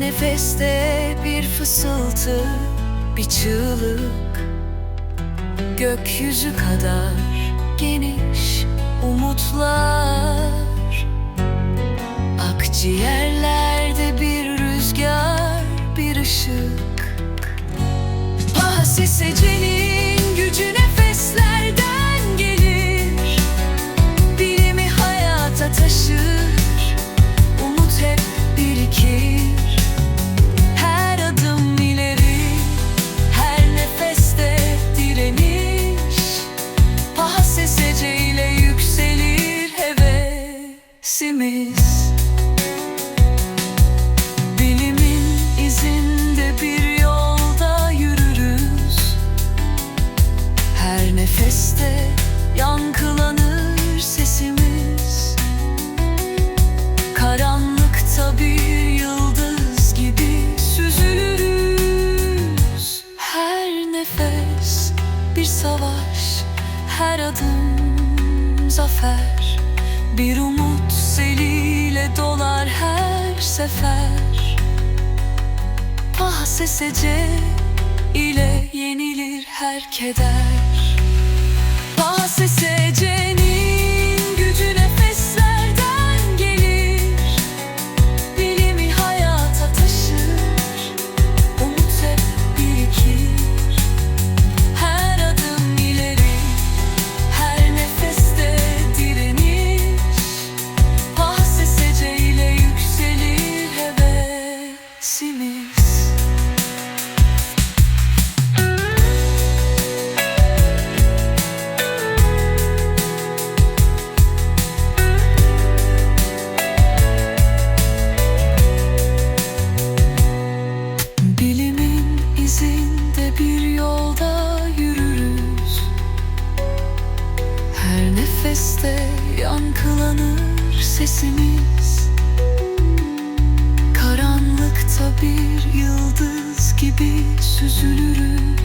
nefeste bir fısıltı, bir çığlık. Gökyüzü kadar geniş umutlar. Akciğerlerde bir rüzgar, bir ışık. Bahsesecenin gücü nefeslerden gelir. Bilimi hayata taşır hevesimiz Bilimin izinde bir yolda yürürüz. Her nefeste yankılanır sesimiz. Karanlıkta bir yıldız gibi süzülürüz. Her nefes bir savaş, her adım zafer. Bir umut sefer. Bahsesece ile yenilir her keder. Bahsesecenin hevesimiz Bilimin izinde bir yolda yürürüz. Her nefeste yankılanır sesimiz Karanlıkta